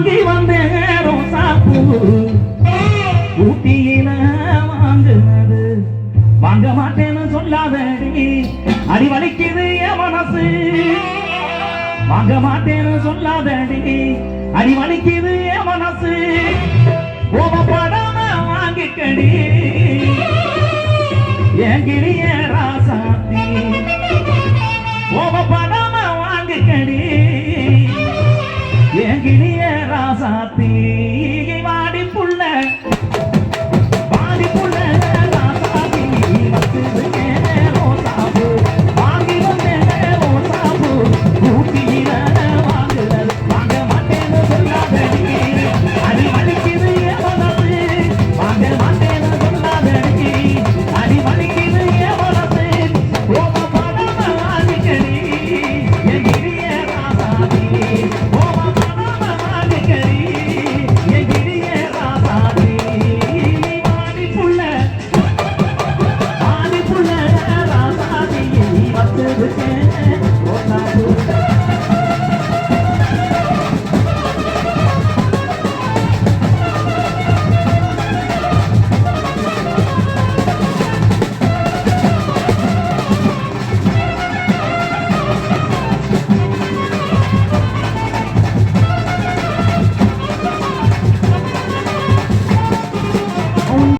வாங்கி வந்தேன் ரோசாப்பூ ஊட்டியில வாங்குனது. வாங்க மாட்டேன்னு சொல்லாதடி. அடி வலிக்குது என் மனசு. வாங்க மாட்டேன்னு சொல்லாதடி. அடி வலிக்குது என் மனசு. கோபப்படாம வாங்கிக்கடி. என் கிளிய ராசாத்தி. கோபப்படாம வாங்கிக்கடி. என் கிளிய ராசாத்தி